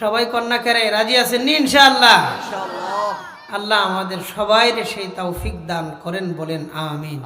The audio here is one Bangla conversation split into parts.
সবাই কন্যা কেরে রাজি আছেন নি ইনশাআল্লাহ আল্লাহ আমাদের সবাই সেই তৌফিক দান করেন বলেন আমিন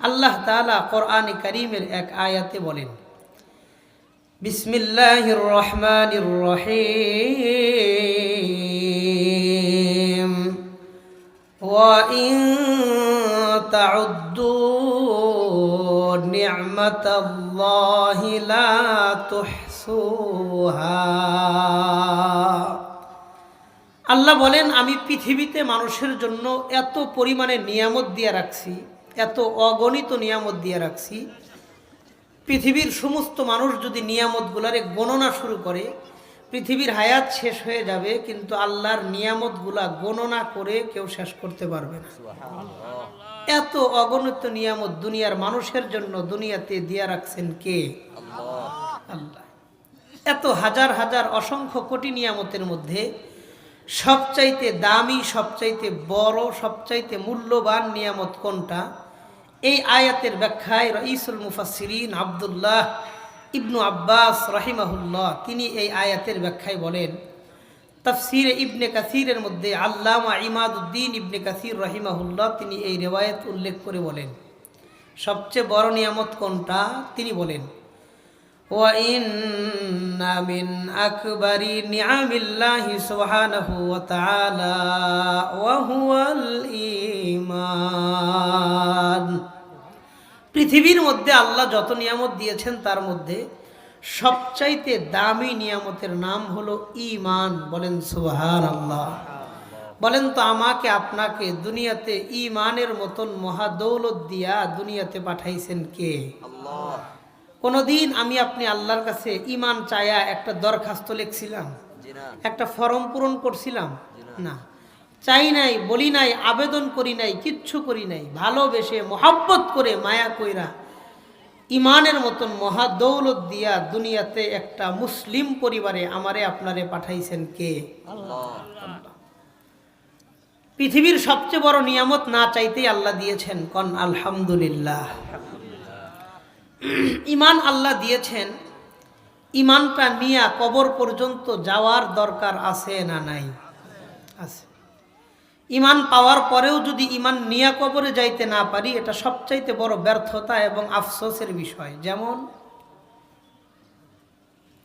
আল্লাহ তাআলা কোরআন করিমের এক আয়াতে বলেন বিসমিল্লাহির রহমানির রহিম وإن تعدوا نعمة الله لا تحصوها আল্লাহ বলেন আমি পৃথিবীতে মানুষের জন্য এত পরিমাণে নিয়ামত দিয়ে রাখছি এত অগণিত নিয়ামত দিয়ে রাখছি পৃথিবীর সমস্ত মানুষ যদি নিয়ামতগুলারে গণনা শুরু করে পৃথিবীর হায়াত শেষ হয়ে যাবে কিন্তু আল্লাহর নিয়ামতগুলা গণনা করে কেউ শেষ করতে পারবে না। এত অগণিত নিয়ামত দুনিয়ার মানুষের জন্য দুনিয়াতে দিয়া রাখছেন কে? আল্লাহ। এত হাজার হাজার অসংখ্য কোটি নিয়ামতের মধ্যে সবচাইতে দামি সবচাইতে বড় সবচাইতে মূল্যবান নিয়ামত কোনটা? এই আয়াতের ব্যাখ্যায় রঈসুল মুফাসিরিন আবদুল্লাহ ইবনু আব্বাস রাহিমাহুল্লাহ, তিনি এই আয়াতের ব্যাখ্যায় বলেন, তফসিরে ইবনে কাসিরের মধ্যে আল্লামা ইমাদুদ্দিন ইবনে কাসির রহিমাহুল্লাহ তিনি এই রেওয়ায়ত উল্লেখ করে বলেন। সবচেয়ে বড় নিয়ামত কোনটা? তিনি বলেন মিন ওয়া পৃথিবীর মধ্যে আল্লাহ যত নিয়ামত দিয়েছেন তার মধ্যে সবচাইতে দামি নিয়ামতের নাম হলো ইমান বলেন সুহান আল্লাহ বলেন তো আমাকে আপনাকে দুনিয়াতে ইমানের মতন মহাদৌলত দিয়া দুনিয়াতে পাঠাইছেন কে? কোনোদিন আমি আপনি আল্লাহর কাছে ইমান চায়া একটা দরখাস্ত লিখছিলাম? একটা ফর্ম পূরণ করছিলাম? না। চাই নাই, বলি নাই, আবেদন করি নাই, কিচ্ছু করি নাই। ভালোবেসে, মহাব্বত করে, মায়া কইরা, ইমানের মতন মহাদৌলত দিয়া দুনিয়াতে একটা মুসলিম পরিবারে আমারে আপনারে পাঠাইছেন কে? পৃথিবীর সবচেয়ে বড় নিয়ামত না চাইতেই আল্লাহ দিয়েছেন, কন আলহামদুলিল্লাহ। ইমান আল্লাহ দিয়েছেন, ইমানটা নিয়া কবর পর্যন্ত যাওয়ার দরকার আছে না নাই? আছে। ইমান পাওয়ার পরেও যদি ইমান নিয়া কবরে যাইতে না পারি, এটা সবচাইতে বড় ব্যর্থতা এবং আফসোসের বিষয়। যেমন,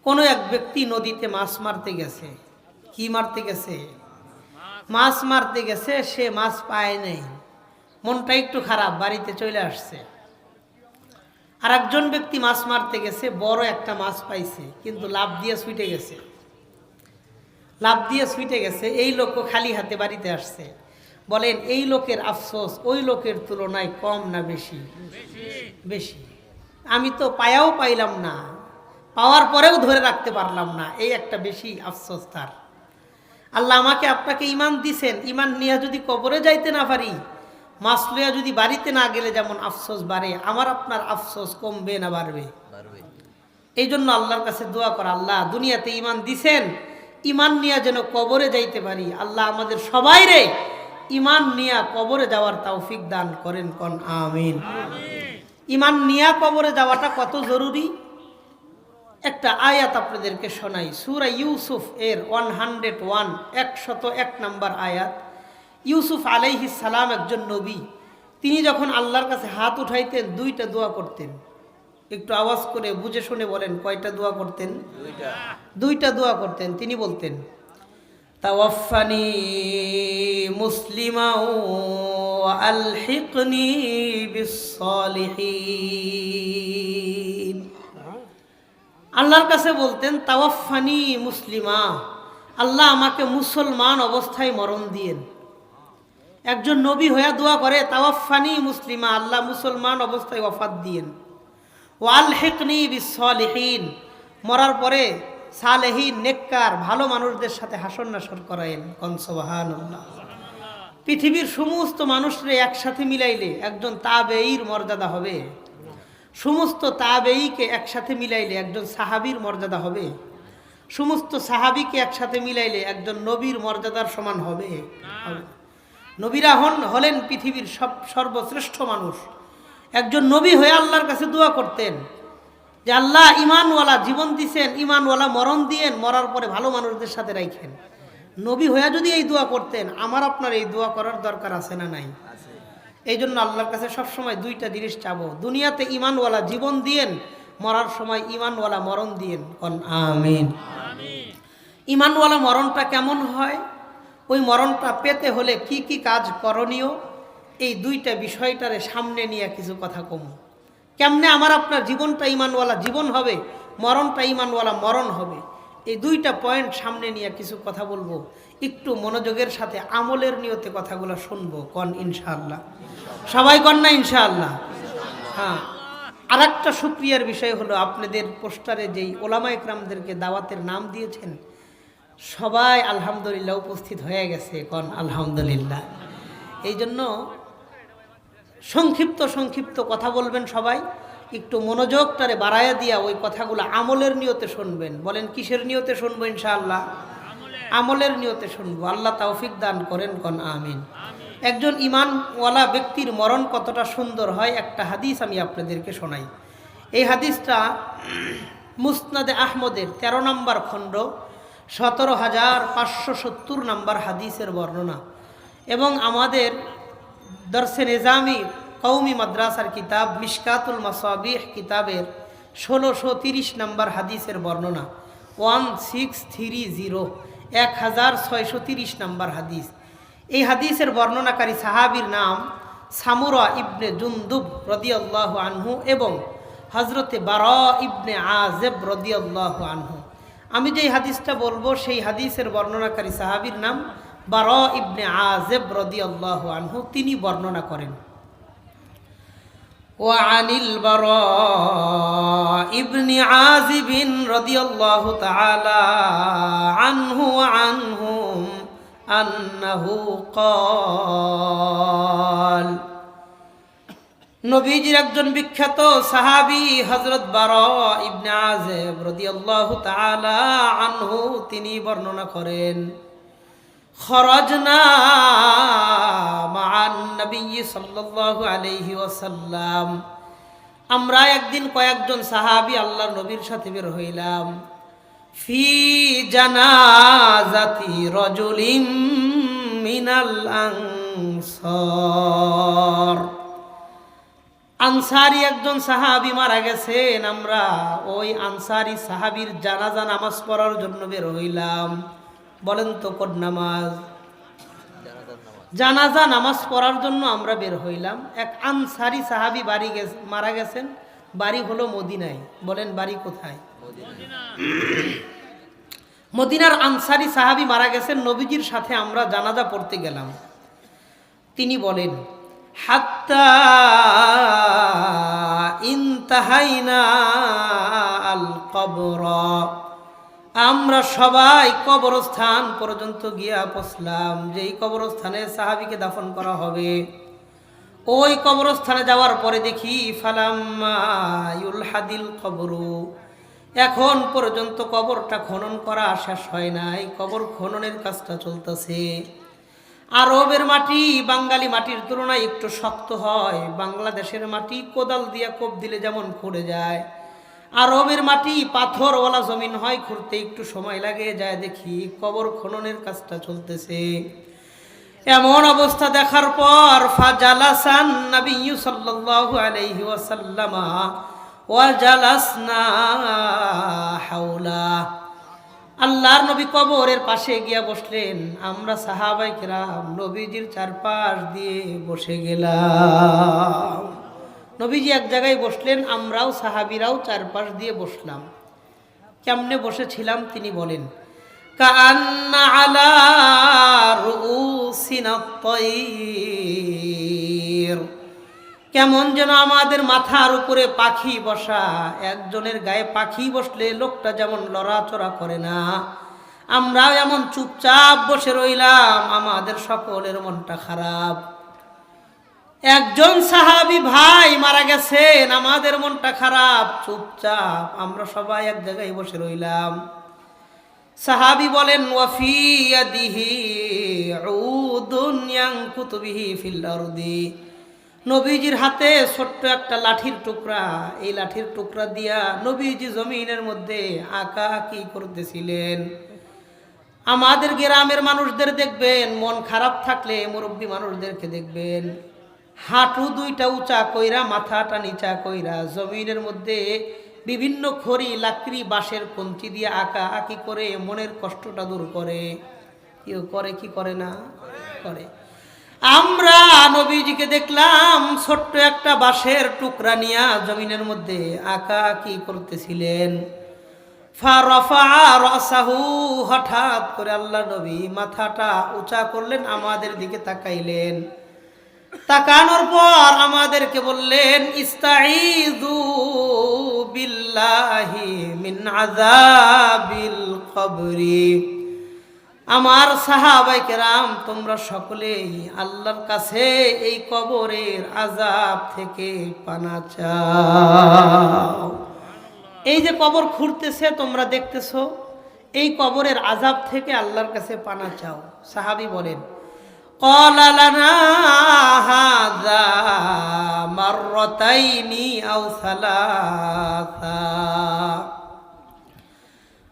কোনো এক ব্যক্তি নদীতে মাছ মারতে গেছে। কি মারতে গেছে? মাছ মারতে গেছে, সে মাছ পায় নাই। মনটা একটু খারাপ, বাড়িতে চলে আসছে। আর একজন ব্যক্তি মাছ মারতে গেছে, বড় একটা মাছ পাইছে, কিন্তু লাভ দিয়ে ছুটে গেছে। লাভ দিয়ে ছুটে গেছে এই লোকও খালি হাতে বাড়িতে আসছে। বলেন এই লোকের আফসোস ওই লোকের তুলনায় কম না বেশি? বেশি। আমি তো পায়াও পাইলাম না পাওয়ার পরেও ধরে রাখতে পারলাম না এই একটা বেশি আফসোস তার। আল্লাহ আমাকে আপনাকে ইমান দিছেন ইমান নিয়ে যদি কবরে যাইতে না পারি মাছ লইয়া যদি বাড়িতে না গেলে যেমন আফসোস বাড়ে আমার আপনার আফসোস কমবে না বাড়বে? এই জন্য আল্লাহর কাছে দোয়া করা আল্লাহ দুনিয়াতে ইমান দিছেন ইমান নিয়া যেন কবরে যাইতে পারি। আল্লাহ আমাদের সবাই রে ইমান নিয়া কবরে যাওয়ার তৌফিক দান করেন, কন আমিন। ইমান নিয়া কবরে যাওয়াটা কত জরুরি? একটা আয়াত আপনাদেরকে শোনাই। সুরা ইউসুফ এর ওয়ান হান্ড্রেড ওয়ান, একশত এক নম্বর আয়াত। ইউসুফ আলাইহিস সালাম একজন নবী। তিনি যখন আল্লাহর কাছে হাত উঠাইতেন, দুইটা দোয়া করতেন। একটু আওয়াজ করে বুঝে শুনে বলেন কয়টা দোয়া করতেন? দুইটা। দোয়া করতেন তিনি বলতেন তাওয়াফানি মুসলিমা আলহিকনি বিসলিহিন আল্লাহর কাছে বলতেন তাওয়াফানি মুসলিমা আল্লাহ আমাকে মুসলমান অবস্থায় মরণ দিয়েন। একজন নবী হইয়া দোয়া করে তাওয়াফানি মুসলিমা আল্লাহ মুসলমান অবস্থায় ওয়াফাত দিয়েন। ওয়াল হেকনি বিসলিহীন মরার পরে সালেহীন, নেককার, ভালো মানুষদের সাথে হাসন নাসর করায়েন কনসবাহান পৃথিবীর সমস্ত মানুষরে একসাথে মিলাইলে একজন তাবেইর মর্যাদা হবে। সমস্ত তাবেইকে একসাথে মিলাইলে একজন সাহাবীর মর্যাদা হবে। সমস্ত সাহাবিকে একসাথে মিলাইলে একজন নবীর মর্যাদার সমান হবে। নবীরা হন, হলেন পৃথিবীর সব সর্বশ্রেষ্ঠ মানুষ। একজন নবী হয়ে আল্লাহর কাছে দোয়া করতেন যে আল্লাহ ইমানওয়ালা জীবন দিছেন, ইমানওয়ালা মরণ দিয়েন, মরার পরে ভালো মানুষদের সাথে রাখেন নবী হইয়া যদি এই দোয়া করতেন, আমার আপনার এই দোয়া করার দরকার আছে না নাই? এই জন্য আল্লাহর কাছে সবসময় দুইটা জিনিস চাবো। দুনিয়াতে ইমানওয়ালা জীবন দিয়েন, মরার সময় ইমানওয়ালা মরণ দিয়েন। আমিন। ইমানওয়ালা মরণটা কেমন হয়? ওই মরণটা পেতে হলে কি কি কাজ করণীয়? এই দুইটা বিষয়টারে সামনে নিয়ে কিছু কথা কম। কেমনে আমার আপনার জীবনটা ইমানওয়ালা জীবন হবে, মরণটা ইমানওয়ালা মরণ হবে, এই দুইটা পয়েন্ট সামনে নিয়ে কিছু কথা বলব। একটু মনোযোগের সাথে আমলের নিয়তে কথাগুলো শুনব, কন ইনশাআল্লাহ। সবাই কন না ইনশাআল্লাহ? হ্যাঁ। আর একটা সুক্রিয়ার বিষয় হলো, আপনাদের পোস্টারে যেই ওলামা ইকরামদেরকে দাওয়াতের নাম দিয়েছেন, সবাই আলহামদুলিল্লাহ উপস্থিত হয়ে গেছে, কন আলহামদুলিল্লাহ। এই জন্য সংক্ষিপ্ত সংক্ষিপ্ত কথা বলবেন সবাই। একটু মনোযোগটারে বাড়াইয়া দিয়া ওই কথাগুলো আমলের নিয়তে শুনবেন। বলেন, কিসের নিয়তে শুনব ইনশাআল্লাহ? আমলের নিয়তে শুনব। আল্লাহ তৌফিক দান করেন, কন আমিন। একজন ইমানওয়ালা ব্যক্তির মরণ কতটা সুন্দর হয়, একটা হাদিস আমি আপনাদেরকে শোনাই। এই হাদিসটা মুসনাদে আহমদের ১৩ নম্বর খণ্ড, সতেরো হাজার পাঁচশো সত্তর নম্বর হাদিসের বর্ণনা। এবং আমাদের দর্শে নিজামি কৌমি মাদ্রাসার কিতাব মিশকাতুল মাসাবিহ কিতাবের ষোলোশো তিরিশ নম্বর হাদিসের বর্ণনা। ওয়ান সিক্স থ্রি জিরো এক হাজার ছয়শো তিরিশ নম্বর হাদিস। এই হাদিসের বর্ণনাকারী সাহাবির নাম সামুরা ইবনে জুন্দুব রদিয়াল্লাহ আনহু এবং হজরতে বারা ইবনে আজেব রদিয়াল্লাহ আনহু। আমি যেই হাদিসটা বলব, সেই হাদিসের বর্ণনাকারী সাহাবির নাম বারা ইবনে আজেব রদিয়াল্লাহ আনহু তিনি বর্ণনা করেন وعن البراء ابن عازب رضي الله تعالى عنه وعنهم أنه قال নবীজির একজন বিখ্যাত সাহাবি হজরত বারা ইবনে আজেব রাদিয়াল্লাহু তাআলা আনহু তিনি বর্ণনা করেন আমরা একদিন কয়েকজন সাহাবী আল্লাহর নবীর সাথে বের হইলাম। ফি জানাজাতি রজুলিম আনসারি একজন সাহাবি মারা গেছেন। আমরা ওই আনসারি সাহাবির জানাজা নামাজ পড়ার জন্য বের হইলাম। বলেন তো কোন নামাজ? জানাজা, নামাজ পড়ার জন্য আমরা বের হইলাম। এক আনসারি সাহাবি বাড়ি গেছে, মারা গেছেন। বাড়ি হলো মদিনায়। বলেন বাড়ি কোথায়? মদিনার আনসারি সাহাবি মারা গেছেন, নবীজির সাথে আমরা জানাজা পড়তে গেলাম। তিনি বলেন, হাত্তা ইনতাহাইনা আল কবর আমরা সবাই কবরস্থান পর্যন্ত গিয়া পৌঁছলাম। যেই কবরস্থানে সাহাবিকে দাফন করা হবে, ওই কবরস্থানে যাওয়ার পরে দেখি ফালাম্মায়ুল হাদিল কবরু। এখন পর্যন্ত কবরটা খনন করা শেষ হয় নাই, কবর খননের কাজটা চলতেছে। আরবের মাটি বাঙালি মাটির তুলনায় একটু শক্ত হয়, বাংলাদেশের মাটি কোদাল দিয়া কোপ দিলে যেমন খুঁড়ে যায়। আরবের মাটি পাথরওয়ালা জমিন হয়, খুঁড়তে একটু সময় লাগে, যায় দেখি কবর খননের কাজটা চলতেছে। এমন অবস্থা দেখার পর হাওলা। আল্লাহর নবী কবরের পাশে গিয়া বসলেন। আমরা সাহাবাই কেরাম নবীজির চারপাশ দিয়ে বসে গেলাম। নবীজি এক জায়গায় বসলেন, আমরাও সাহাবিরাও চারপাশ দিয়ে বসলাম। কেমনে বসেছিলাম তিনি বলেন আলা কেমন যেন আমাদের মাথার উপরে পাখি বসা, একজনের গায়ে পাখি বসলে লোকটা যেমন লড়াচড়া করে না। আমরাও এমন চুপচাপ বসে রইলাম, আমাদের সকলের মনটা খারাপ। একজন সাহাবি ভাই মারা গেছেন আমাদের মনটা খারাপ, চুপচাপ, আমরা সবাই এক জায়গায় বসে রইলাম। সাহাবি বলেন ওয়াফিয়াদিহি উদুন ইয়ানকুতু বিহি ফিল আরদি। নবীজির হাতে ছোট্ট একটা লাঠির টুকরা, এই লাঠির টুকরা দিয়া নবীজি জমিনের মধ্যে আঁকা আঁকি করতেছিলেন। আমাদের গ্রামের মানুষদের দেখবেন, মন খারাপ থাকলে মুরব্বী মানুষদেরকে দেখবেন। হাঁটু দুইটা উঁচা কইরা, মাথাটা নিচা কইরা, জমিনের মধ্যে বিভিন্ন খড়ি, লাকড়ি, বাঁশের কঞ্চি দিয়ে আঁকা আঁকি করে মনের কষ্টটা দূর করে। কেউ করে কি করে না? করে। আমরা নবীজিকে দেখলাম ছোট্ট একটা বাঁশের টুকরা নিয়া জমিনের মধ্যে আঁকা আঁকি করতেছিলেন। হঠাৎ করে আল্লাহ নবী মাথাটা উঁচা করলেন, আমাদের দিকে তাকাইলেন। তাকানোর পর আমাদেরকে বললেন ইস্তাইযু বিল্লাহি মিন আযাবিল কবরি। আমার সাহাবাই কেরাম, তোমরা সকলেই আল্লাহর কাছে এই কবরের আজাব থেকে পানা চাও। এই যে কবর খুঁড়তেছে, তোমরা দেখতেছো, এই কবরের আজাব থেকে আল্লাহর কাছে পানা চাও। সাহাবি বলেন قال لنا هذا مرتين أو ثلاثا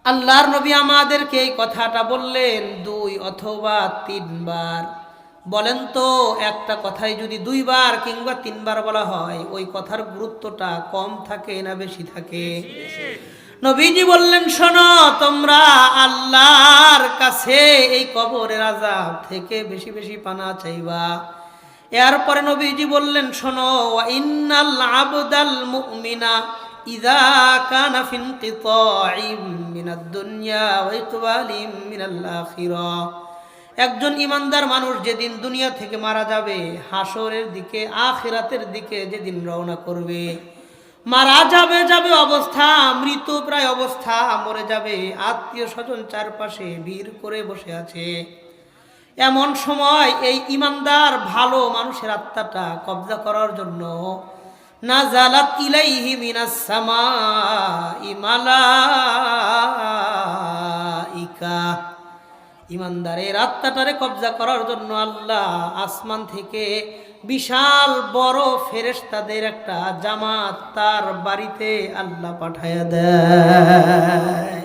আল্লাহর নবী আমাদেরকে এই কথাটা বললেন দুই অথবা তিনবার বলেন তো, একটা কথাই যদি দুইবার কিংবা তিনবার বলা হয়, ওই কথার গুরুত্বটা কম থাকে না বেশি থাকে? নবীজি বললেন, শোনো, তোমরা আল্লাহর কাছে এই কবরের আজাব থেকে বেশি বেশি পানা চাইবা। এরপরে নবীজি বললেন, শোনো ইন্নাল মুমিনা ইদা দুনিয়া ওয়া একজন ইমানদার মানুষ যেদিন দুনিয়া থেকে মারা যাবে, হাসরের দিকে, আখিরাতের দিকে যেদিন রওনা করবে, মারা যাবে যাবে অবস্থা, মৃত প্রায় অবস্থা, মরে যাবে, আত্মীয় স্বজন চারপাশে ভিড় করে বসে আছে। এমন সময় এই ইমানদার ভালো মানুষের আত্মাটা কবজা করার জন্য না জালাত ইলাইহি মিনাস সামা ইমালাইকা ইমানদারের আত্মাটারে কবজা করার জন্য আল্লাহ আসমান থেকে বিশাল বড় ফেরেশতাদের একটা জামাত তার বাড়িতে আল্লাহ পাঠায়া দেয়।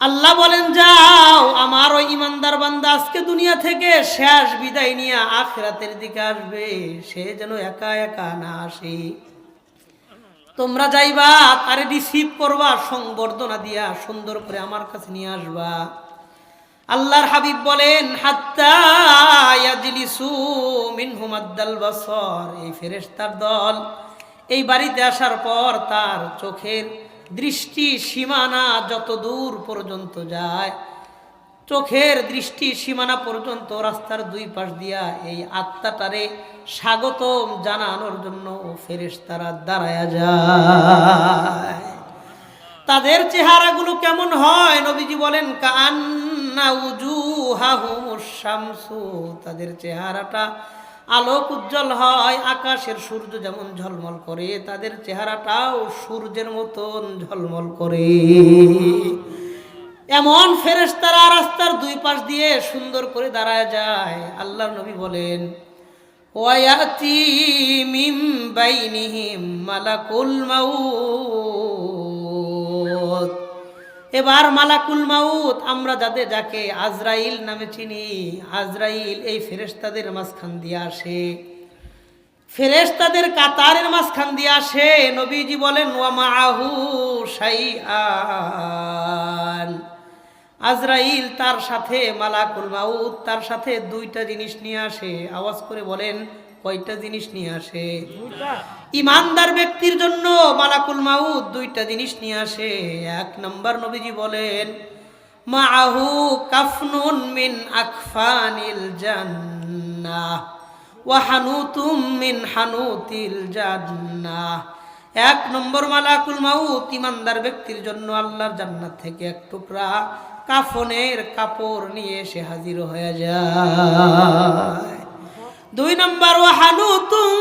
আল্লাহ বলেন, যাও, আমার ওই ইমানদার বান্দা আজকে দুনিয়া থেকে শেষ বিদায় নিয়ে আখরাতের দিকে আসবে। সে যেন একা একা না আসে। তোমরা যাইবা, তারে রিসিভ করবা, সংবর্ধনা দিয়া সুন্দর করে আমার কাছে নিয়ে আসবা। আল্লাহর হাবিব বলেন এই ফেরেশতার দল এই বাড়িতে আসার পর তার চোখের দৃষ্টি সীমানা যত দূর পর্যন্ত যায়, চোখের দৃষ্টি সীমানা পর্যন্ত রাস্তার দুই পাশ দিয়া এই আত্মাটারে স্বাগতম জানানোর জন্য ফেরেশতারা দাঁড়ায়া যায়। তাদের চেহারাগুলো কেমন হয়? নবীজি বলেন শামসু তাদের চেহারাটা আলোক উজ্জ্বল হয়, আকাশের সূর্য যেমন ঝলমল করে, তাদের চেহারাটাও সূর্যের মতন ঝলমল করে। এমন ফেরেশতারা রাস্তার দুই পাশ দিয়ে সুন্দর করে দাঁড়ায় যায়। আল্লাহ নবী বলেন, ওয়ায়াতি মিম বাইনিহিম মালাকুল মাউত। এবার মালাকুল মাউত, আমরা যাদের যাকে আজরাইল নামে চিনি, আজরাইল এই ফেরেশতাদের মাঝখান দিয়ে আসে। ফেরেশতাদের কাতারের মাঝখান দিয়ে আসে, নবীজি বলেন, ওয়া মাআহু শাইআন। আজরাইল তার সাথে, মালাকুল মাউত তার সাথে দুইটা জিনিস নিয়ে আসে। আওয়াজ করে বলেন কয়টা জিনিস নিয়ে আসে? ইমানদার ব্যক্তির জন্য মালাকুল মাউত দুইটা জিনিস নিয়ে আসে। এক নম্বর নবীজি বলেন মাহু কাফনুন মিন আকফানিল জান্নাহ মিন হানুতিল এক নম্বর মালাকুল মাউত ইমানদার ব্যক্তির জন্য আল্লাহর জান্নাত থেকে এক টুকরা কাফনের কাপড় নিয়ে এসে হাজির হয়ে যায়। দুই নম্বর ও হানুতুম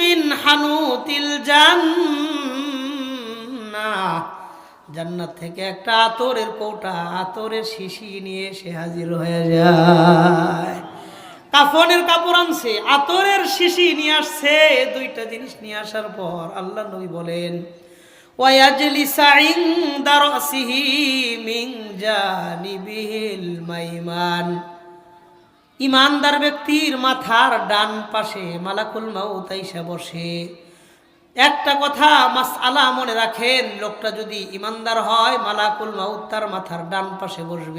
মিন হানুতিল জান্নাহ জান্নাত থেকে একটা আতরের কৌটা, আতরের শিশি নিয়ে এসে হাজির হয়ে যায়। কাফনের কাপড় আনছে, আতরের শিশি নিয়ে আসছে, দুইটা জিনিস নিয়ে আসার পর আল্লাহ নবী বলেন ওয়াজলিসা ইনদা রাসিহি মিন জানিবিহিল মাইমান। ইমানদার ব্যক্তির মাথার ডান পাশে মালাকুল মাউতাইসা বসে। একটা কথা মাস আলা মনে রাখেন, লোকটা যদি ইমানদার হয়, মালাকুল মাউত তার মাথার ডান পাশে বসবে।